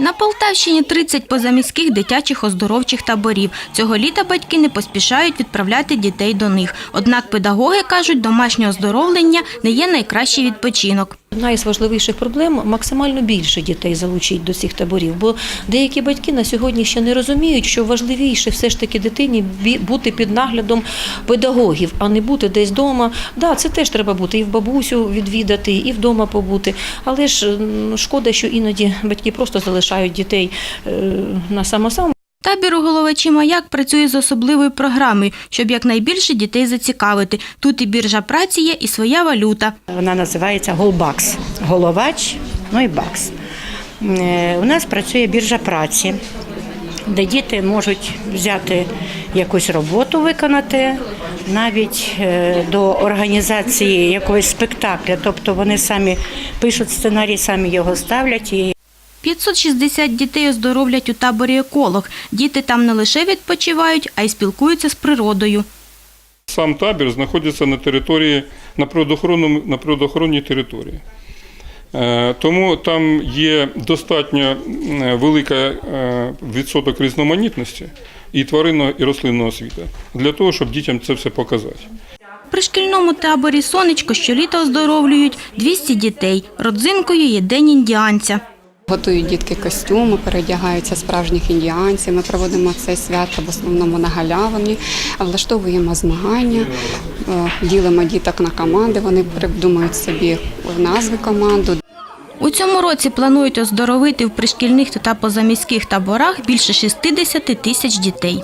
На Полтавщині 30 позаміських дитячих оздоровчих таборів. Цього літа батьки не поспішають відправляти дітей до них. Однак педагоги кажуть, домашнє оздоровлення не є найкращий відпочинок. Одна важливіших проблем максимально більше дітей залучити до цих таборів, бо деякі батьки на сьогодні ще не розуміють, що важливіше все ж таки дитині бути під наглядом педагогів, а не бути десь вдома. Да, це теж треба бути і в бабусю відвідати, і вдома побути. Але ж шкода, що іноді батьки просто залишають дітей е, на самосам. Табір у головачі Маяк працює з особливою програмою, щоб якнайбільше дітей зацікавити. Тут і біржа праці є, і своя валюта. Вона називається Голбакс. Головач, ну і бакс. Е, У нас працює біржа праці, де діти можуть взяти якусь роботу виконати, навіть е, до організації якогось спектакля. Тобто вони самі пишуть сценарій, самі його ставлять і 560 дітей оздоровлять у таборі еколог. Діти там не лише відпочивають, а й спілкуються з природою. Сам табір знаходиться на території на на природоохоронній території. Е, Тому там є достатньо велика е, відсоток різноманітності і тваринного, і рослинного світу для того, щоб дітям це все показати. При шкільному таборі «Сонечко» щоліта оздоровлюють 200 дітей. Родзинкою є День індіанця. Готують дітки костюми, передягаються справжніх індіанців. Ми проводимо це свято в основному на галявині, влаштовуємо змагання, е, ділимо діток на команди. Вони придумують собі назви команду. У цьому році планують оздоровити в пришкільних та позаміських таборах більше 60 тисяч дітей.